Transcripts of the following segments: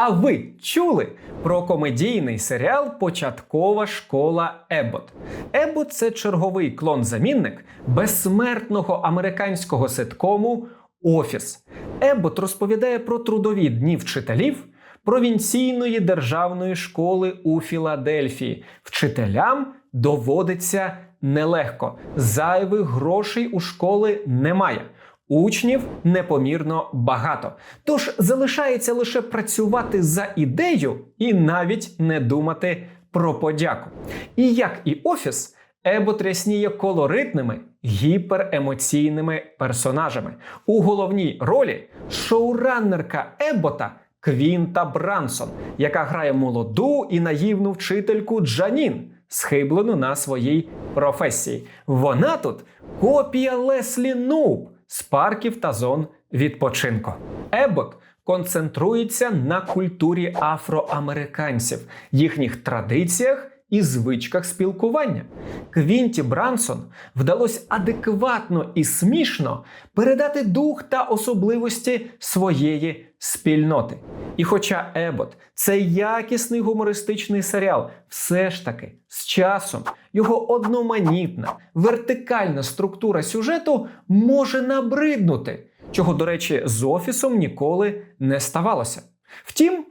А ви чули про комедійний серіал Початкова школа Еббот? Еббот – це черговий клон-замінник безсмертного американського ситкому Офіс. Еббот розповідає про трудові дні вчителів провінційної державної школи у Філадельфії. Вчителям доводиться нелегко. Зайвих грошей у школи немає. Учнів непомірно багато. Тож залишається лише працювати за ідею і навіть не думати про подяку. І як і офіс, Ебот рясніє колоритними гіперемоційними персонажами. У головній ролі шоураннерка Ебота Квінта Брансон, яка грає молоду і наївну вчительку Джанін, схиблену на своїй професії. Вона тут копія Леслі Нуб з парків та зон відпочинку. Ебот концентрується на культурі афроамериканців, їхніх традиціях і звичках спілкування. Квінті Брансон вдалося адекватно і смішно передати дух та особливості своєї спільноти. І хоча Ебот це якісний гумористичний серіал, все ж таки з часом його одноманітна вертикальна структура сюжету може набриднути, чого, до речі, з офісом ніколи не ставалося. Втім,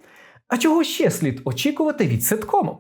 а чого ще слід очікувати від ситкому?